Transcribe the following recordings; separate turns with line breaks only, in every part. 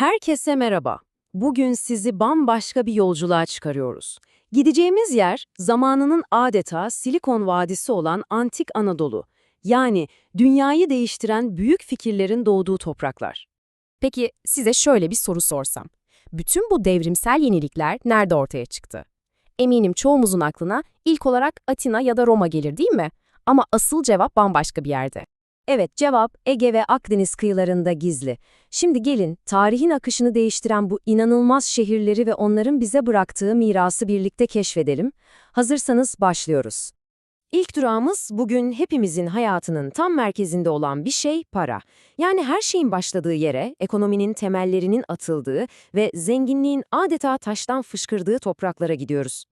Herkese merhaba. Bugün sizi bambaşka bir yolculuğa çıkarıyoruz. Gideceğimiz yer zamanının adeta Silikon Vadisi olan Antik Anadolu. Yani dünyayı değiştiren büyük fikirlerin doğduğu topraklar.
Peki size şöyle bir soru sorsam. Bütün bu devrimsel yenilikler nerede ortaya çıktı? Eminim çoğumuzun aklına ilk olarak Atina ya da Roma gelir değil mi? Ama asıl cevap bambaşka bir yerde.
Evet, cevap Ege ve Akdeniz kıyılarında gizli. Şimdi gelin, tarihin akışını değiştiren bu inanılmaz şehirleri ve onların bize bıraktığı mirası birlikte keşfedelim. Hazırsanız başlıyoruz. İlk durağımız bugün hepimizin hayatının tam merkezinde olan bir şey para. Yani her şeyin başladığı yere, ekonominin temellerinin atıldığı ve zenginliğin adeta taştan fışkırdığı topraklara gidiyoruz.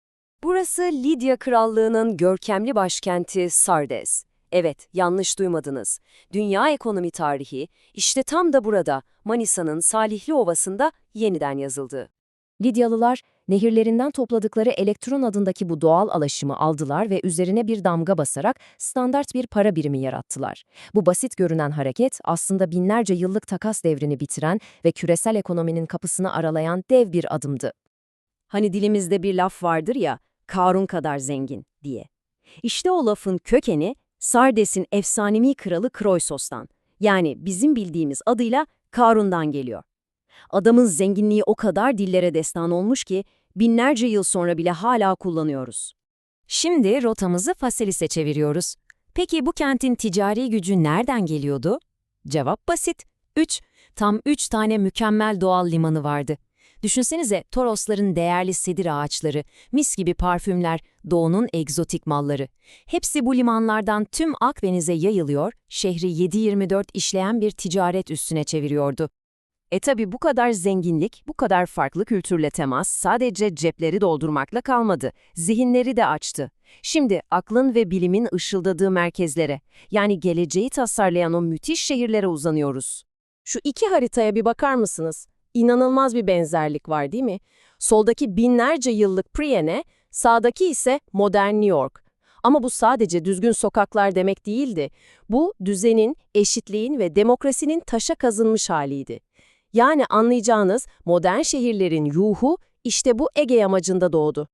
Burası Lidya Krallığı'nın görkemli başkenti Sardes. Evet, yanlış duymadınız. Dünya ekonomi tarihi işte tam da burada, Manisa'nın Salihli Ovası'nda yeniden yazıldı. Lidyalılar, nehirlerinden topladıkları elektron adındaki bu doğal alaşımı aldılar ve üzerine bir damga basarak standart bir para birimi yarattılar. Bu basit görünen hareket aslında binlerce yıllık takas devrini bitiren ve küresel ekonominin kapısını aralayan dev bir adımdı. Hani dilimizde bir laf vardır ya, Karun kadar zengin diye. İşte o lafın kökeni Sardes'in efsanevi kralı Kroisos'tan, yani bizim bildiğimiz adıyla Karun'dan geliyor. Adamın zenginliği o kadar dillere destan olmuş ki binlerce yıl sonra bile hala kullanıyoruz. Şimdi rotamızı Faselis'e çeviriyoruz. Peki bu kentin ticari gücü nereden geliyordu? Cevap basit. 3. Tam 3 tane mükemmel doğal limanı vardı. Düşünsenize Torosların değerli sedir ağaçları, mis gibi parfümler, doğunun egzotik malları. Hepsi bu limanlardan tüm Akdeniz'e yayılıyor, şehri 7-24 işleyen bir ticaret üstüne çeviriyordu. E tabi bu kadar zenginlik, bu kadar farklı kültürle temas sadece cepleri doldurmakla kalmadı, zihinleri de açtı. Şimdi aklın ve bilimin ışıldadığı merkezlere, yani geleceği tasarlayan o müthiş şehirlere uzanıyoruz. Şu iki haritaya bir bakar mısınız? İnanılmaz bir benzerlik var değil mi? Soldaki binlerce yıllık Priene, sağdaki ise modern New York. Ama bu sadece düzgün sokaklar demek değildi. Bu düzenin, eşitliğin ve demokrasinin taşa kazınmış haliydi. Yani anlayacağınız modern şehirlerin ruhu işte bu Ege yamacında doğdu.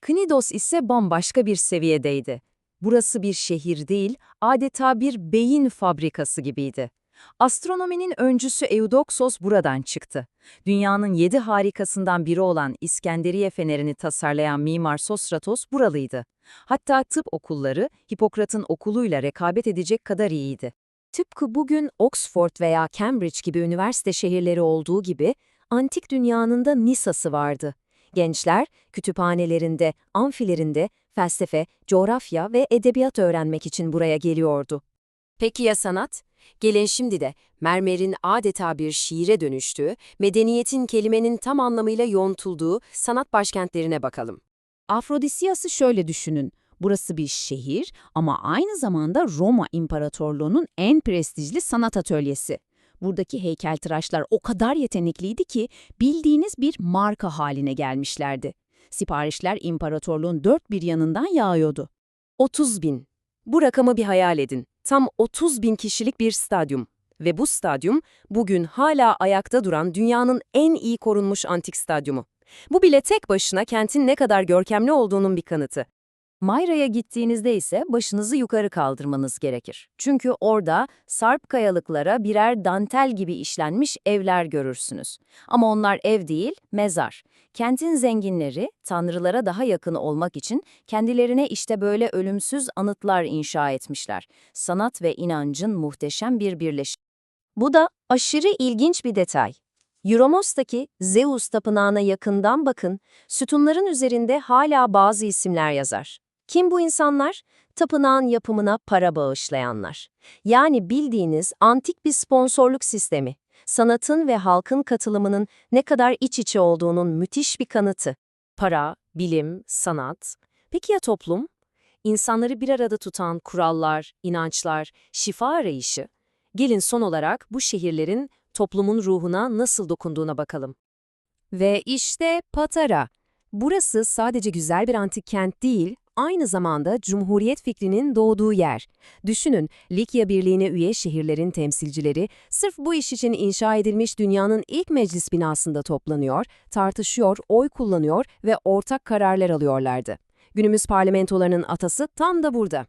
Knidos ise bambaşka bir seviyedeydi. Burası bir şehir değil, adeta bir beyin fabrikası gibiydi. Astronominin öncüsü Eudoxos buradan çıktı. Dünyanın yedi harikasından biri olan İskenderiye fenerini tasarlayan mimar Sosratos buralıydı. Hatta tıp okulları Hipokrat'ın okuluyla rekabet edecek kadar iyiydi. Tıpkı bugün Oxford veya Cambridge gibi üniversite şehirleri olduğu gibi, antik dünyanın da Nisa'sı vardı. Gençler, kütüphanelerinde, amfilerinde felsefe, coğrafya ve edebiyat öğrenmek için buraya geliyordu. Peki ya sanat? Gelin şimdi de mermerin adeta bir şiire dönüştüğü, medeniyetin kelimenin tam anlamıyla yontulduğu sanat başkentlerine bakalım.
Afrodisiyas'ı şöyle düşünün. Burası bir şehir ama aynı zamanda Roma İmparatorluğu'nun en prestijli sanat atölyesi. Buradaki heykeltıraşlar o kadar yetenekliydi ki bildiğiniz bir marka haline gelmişlerdi. Siparişler imparatorluğun dört bir yanından yağıyordu.
30 bin. Bu rakamı bir hayal edin. Tam 30 bin kişilik bir stadyum. Ve bu stadyum bugün hala ayakta duran dünyanın en iyi korunmuş antik stadyumu. Bu bile tek başına kentin ne kadar görkemli olduğunun bir kanıtı. Mayra'ya gittiğinizde ise başınızı yukarı kaldırmanız gerekir. Çünkü orada sarp kayalıklara birer dantel gibi işlenmiş evler görürsünüz. Ama onlar ev değil, mezar. Kentin zenginleri, tanrılara daha yakın olmak için kendilerine işte böyle ölümsüz anıtlar inşa etmişler. Sanat ve inancın muhteşem bir birleşimi. Bu da aşırı ilginç bir detay. Euromos'taki Zeus tapınağına yakından bakın, sütunların üzerinde hala bazı isimler yazar. Kim bu insanlar? Tapınağın yapımına para bağışlayanlar. Yani bildiğiniz antik bir sponsorluk sistemi. Sanatın ve halkın katılımının ne kadar iç içe olduğunun müthiş bir kanıtı. Para, bilim, sanat. Peki ya toplum? İnsanları bir arada tutan kurallar, inançlar, şifa arayışı. Gelin son olarak bu şehirlerin toplumun ruhuna nasıl dokunduğuna bakalım. Ve işte Patara. Burası sadece güzel bir antik kent değil, aynı zamanda Cumhuriyet fikrinin doğduğu yer. Düşünün, Likya Birliği'ne üye şehirlerin temsilcileri sırf bu iş için inşa edilmiş dünyanın ilk meclis binasında toplanıyor, tartışıyor, oy kullanıyor ve ortak kararlar alıyorlardı. Günümüz parlamentolarının atası tam da burada.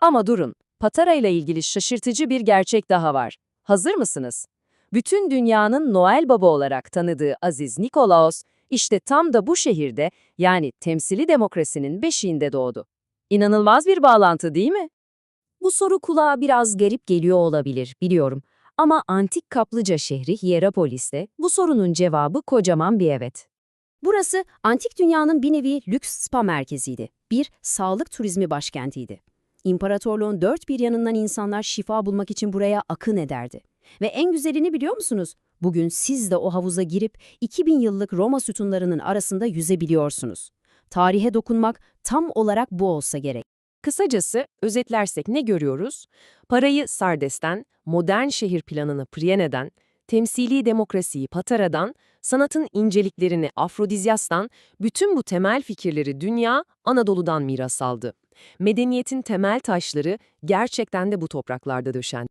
Ama durun, Patara ile ilgili şaşırtıcı bir gerçek daha var. Hazır mısınız? Bütün dünyanın Noel Baba olarak tanıdığı Aziz Nikolaos, işte tam da bu şehirde yani temsili demokrasinin beşiğinde doğdu. İnanılmaz bir bağlantı değil mi? Bu soru kulağa biraz garip geliyor olabilir, biliyorum. Ama antik kaplıca şehri Hierapolis'te bu sorunun cevabı kocaman bir evet. Burası antik dünyanın bir nevi lüks spa merkeziydi. Bir sağlık turizmi başkentiydi. İmparatorluğun dört bir yanından insanlar şifa bulmak için buraya akın ederdi. Ve en güzelini biliyor musunuz? Bugün siz de o havuza girip 2000 yıllık Roma sütunlarının arasında yüzebiliyorsunuz. Tarihe dokunmak tam olarak bu olsa gerek.
Kısacası özetlersek ne görüyoruz? Parayı Sardes'ten, modern şehir planını Priene'den, temsili demokrasiyi Patara'dan, sanatın inceliklerini Afrodizyas'tan, bütün bu temel fikirleri dünya Anadolu'dan miras aldı. Medeniyetin temel taşları gerçekten de bu topraklarda döşen.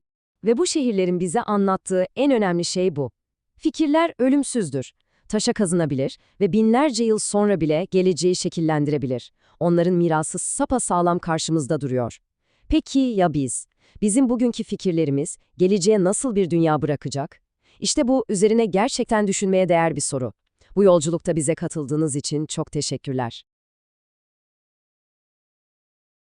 Ve bu şehirlerin bize anlattığı en önemli şey bu. Fikirler ölümsüzdür. Taşa kazınabilir ve binlerce yıl sonra bile geleceği şekillendirebilir. Onların mirası sapasağlam karşımızda duruyor. Peki ya biz? Bizim bugünkü fikirlerimiz geleceğe nasıl bir dünya bırakacak? İşte bu üzerine gerçekten düşünmeye değer bir soru. Bu yolculukta bize katıldığınız için çok teşekkürler.